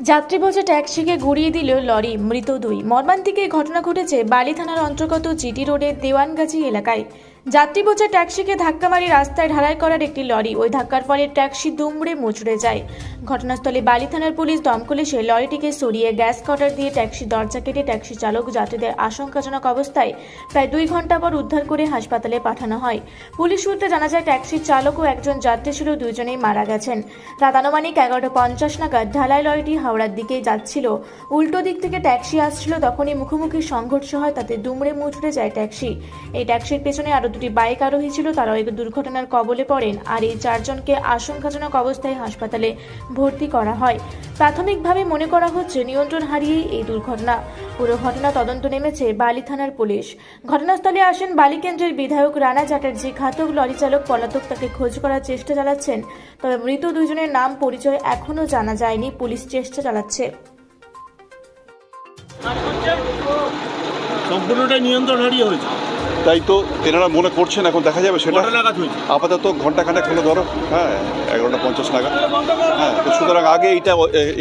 যাত্রী বসে ট্যাক্সিকে ঘুরিয়ে দিল লরি, মৃত দুই। মর্মান্তিকে ঘটনা ঘটেছে বালি থানার অন্তর্গত জিটি রোডের দেওয়ানগাছি এলাকায়। যাত্রী বোঝা ট্যাক্সিকে ধাক্কা মারি রাস্তায় ঢালাই করার একটি লরি। ওই ধাক্কার ফলে ট্যাক্সি দুমড়ে মুচড়ে যায়। ঘটনাস্থলে বালি থানার পুলিশ দমকল এসে লরিটিকে সরিয়ে গ্যাস কাটার দিয়ে ট্যাক্সি দরজা কেটে ট্যাক্সি চালক যাত্রীদের আশঙ্কাজনক অবস্থায় প্রায় দুই ঘণ্টা পর উদ্ধার করে হাসপাতালে পাঠানো হয়। পুলিশ সূত্রে জানা যায়, ট্যাক্সির চালক ও একজন যাত্রী ছিল, দুজনেই মারা গেছেন। রাত আনুমানিক এগারোটা পঞ্চাশ নাগাদ ঢালাই লরিটি হাওড়ার দিকে যাচ্ছিল। উল্টো দিক থেকে ট্যাক্সি আসছিল, তখনই মুখোমুখি সংঘর্ষ হয়, তাতে দুমড়ে মুচড়ে যায় ট্যাক্সি। এই ট্যাক্সির পেছনে আরও দুটি বাইক আরোহী ছিল, তারাও এই দুর্ঘটনার কবলে পড়েন আর এই চারজনকে আশঙ্কাজনক অবস্থায় হাসপাতালে ভর্তি করা হয়। প্রাথমিকভাবে মনে করা হচ্ছে নিয়ন্ত্রণ হারিয়েই এই দুর্ঘটনা। পুরো ঘটনা তদন্ত নেমেছে বালি থানার পুলিশ। ঘটনাস্থলে আসেন বালি কেন্দ্রের বিধায়ক রানা চ্যাটার্জি। ঘাতক লরি চালক পলাতক তাকে খোঁজ করার চেষ্টা চালাচ্ছেন, তবে মৃত দুজনের নাম পরিচয় এখনও জানা যায়নি। পুলিশ চেষ্টা চালাচ্ছে। সম্পূর্ণটাই নিয়ন্ত্রণ হারিয়ে হয়েছে। তাই তো এনারা মনে করছেন এখন দেখা যাবে সেটা। আপাতত ঘণ্টা খানেক হলো ধরো। হ্যাঁ এগারোটা পঞ্চাশ নাগাদ। হ্যাঁ তো সুতরাং আগে এইটা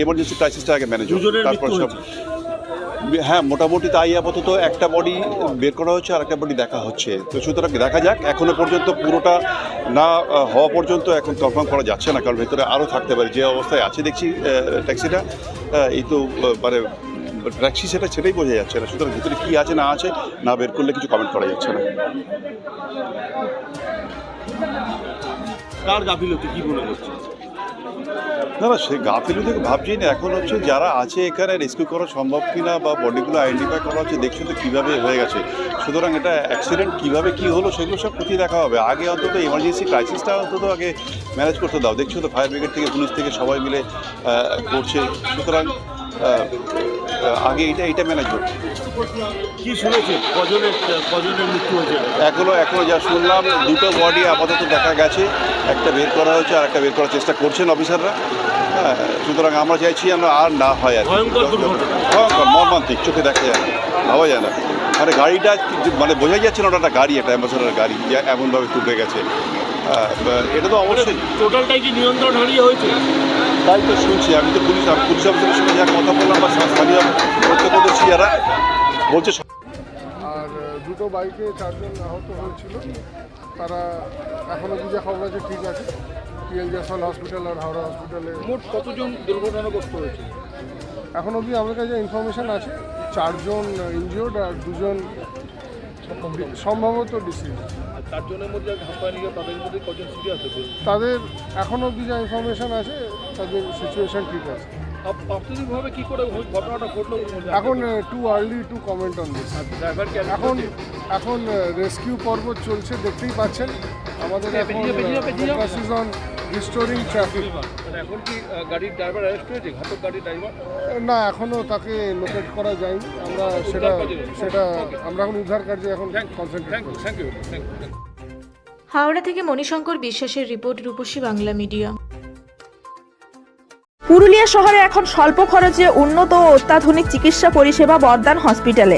এমার্জেন্সি ক্রাইসিসটা আগে ম্যানেজ তারপর সব হ্যাঁ মোটামুটি তাই আপাতত একটা বডি বের করা হচ্ছে আর একটা বডি দেখা হচ্ছে। তো সুতরাং দেখা যাক এখনও পর্যন্ত পুরোটা না হওয়া পর্যন্ত এখন কনফার্ম করা যাচ্ছে না। কারণ ভেতরে আরও থাকতে পারে। যে অবস্থায় আছে দেখছি ট্যাক্সিটা এই তো মানে ট্যাক্সি সেটা সেটাই বোঝা যাচ্ছে না। সুতরাং ভিতরে কী আছে না আছে না বের করলে কিছু কমেন্ট করা যাচ্ছে না। কার গাফিলতি কি মনে করছে? না না সে গাফিলু থেকে ভাবছি না। এখন হচ্ছে যারা আছে এখানে রেস্কিউ করা সম্ভব কিনা বা বডিগুলো আইডেন্টিফাই করা হচ্ছে দেখছ তো কীভাবে হয়ে গেছে। সুতরাং এটা অ্যাক্সিডেন্ট কীভাবে কী হলো সেগুলো সব খতিয়ে দেখা হবে। আগে অন্তত এমার্জেন্সি ক্রাইসিসটা অন্তত আগে ম্যানেজ করতে দাও। দেখছ তো ফায়ার ব্রিগেড থেকে পুলিশ থেকে সবাই মিলে করছে। সুতরাং আগে এটা এটা ম্যানেজ করছে কি শুনেছেন? কজনের কজনের মৃত্যু হয়েছে? এখনও এখনও যা শুনলাম দুটো বডি আপাতত দেখা গেছে। একটা বের করা হয়েছে আর একটা বের করার চেষ্টা করছেন অফিসাররা। হ্যাঁ সুতরাং আমরা চাইছি যেন আর না হয় আর কি। ভয়ঙ্কর মর্মান্তিক চোখে দেখা যায় ভাবা যায় না। মানে গাড়িটা মানে বোঝাই যাচ্ছে না ওটা একটা গাড়ি একটা অ্যাম্বাসেডার গাড়ি যে এমনভাবে টুকে গেছে। এটা তো অবশ্যই। টোটালটাই কি নিয়ন্ত্রণ হারিয়ে হয়েছে? তাই তো শুনছি আমি তো পুলিশ আমি পুলিশ অফিসারের সঙ্গে যা কথা বললাম বা স্থানীয় প্রত্যক্ষদর্শী যারা বলছে আর দুটো বাইকে চারজন আহত হয়েছিল। তারা এখনও বুঝে খবর আছে ঠিক আছে। পিএল জাসওয়াল হসপিটাল আর হাওড়া হসপিটালে মোট কতজন দুর্ঘটনাগ্রস্ত হয়েছে? এখন অবধি আমার কাছে ইনফরমেশন আছে। চারজন ইনজিওর্ড আর দুজন সম্ভবত ডিসিজ মধ্যে হাসপাতালে তাদের মধ্যে কজন সিরিয়াস হয়েছে তাদের এখন অবধি যা ইনফরমেশন আছে তাদের সিচুয়েশন ঠিক আছে। প্রাথমিকভাবে কি করে ঘটনাটা ঘটলো এখন too early to comment on this এখন এখন রেস্কিউ পর্ব চলছে দেখতেই পাচ্ছেন। আমাদের এখন অন রিস্টোরিং ট্রাফিক এখন কি গাড়ির ড্রাইভার অ্যারেস্ট হয়েছে? ঘাতক গাড়ির ড্রাইভার না এখনও তাকে লোকেট করা যায়নি। আমরা সেটা সেটা আমরা এখন উদ্ধার কার্যে এখন concentrate thank you thank you Howrah থেকে মণিশঙ্কর বিশ্বাসের রিপোর্ট রূপসী বাংলা মিডিয়া। পুরুলিয়া শহরে এখন স্বল্প খরচে উন্নত ও অত্যাধুনিক চিকিৎসা পরিষেবা বর্ধমান হসপিটালে।